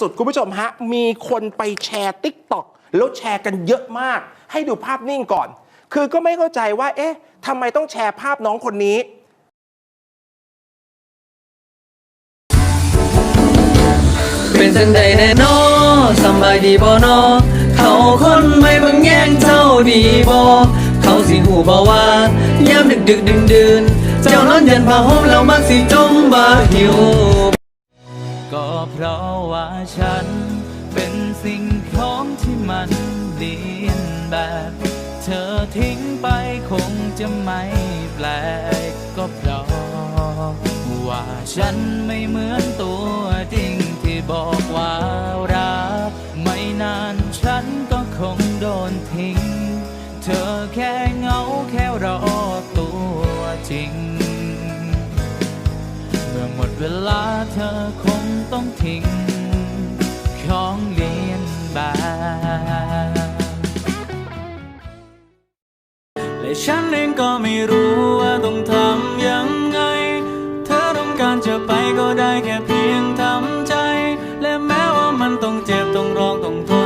สุดคุณผู้ชมฮะ มีคนไปแชร์ติ๊กต็อกแล้วแชร์กันเยอะมาก ให้ดูภาพนิ่งก่อน คือก็ไม่เข้าใจว่า เอ๊ะทำไมต้องแชร์ภาพน้องคนนี้เป็นจังใดแน่นอสำบายดีบ่นอเขาคนไม่เบิ่งแย่งเจ้าดีบ่เขาสิหูบ่ว่ายามดึกดึกดื่นดื่นเจ้านอนยันผ้าห่มแล้วมักสิจมบ่าหิว เพราะว่าฉัน เป็นสิ่งของที่มันเลียนแบบ เธอทิ้งไปคงจะไม่แปลกก็เพราะว่าฉันไม่เหมือนตัวจริงที่บอกว่ารักไม่นานฉันก็คงโดนทิ้ง เธอแค่เงาแค่รอตัวจริง เวลาเธอคงต้องทิ้ง ของเลียนแบบและฉันเองก็ไม่รู้ว่าต้องทำยังไง เธอต้องการจะไปก็ได้แค่เพียงทำใจ และแม้ว่ามันต้องเจ็บต้องร้องต้องทน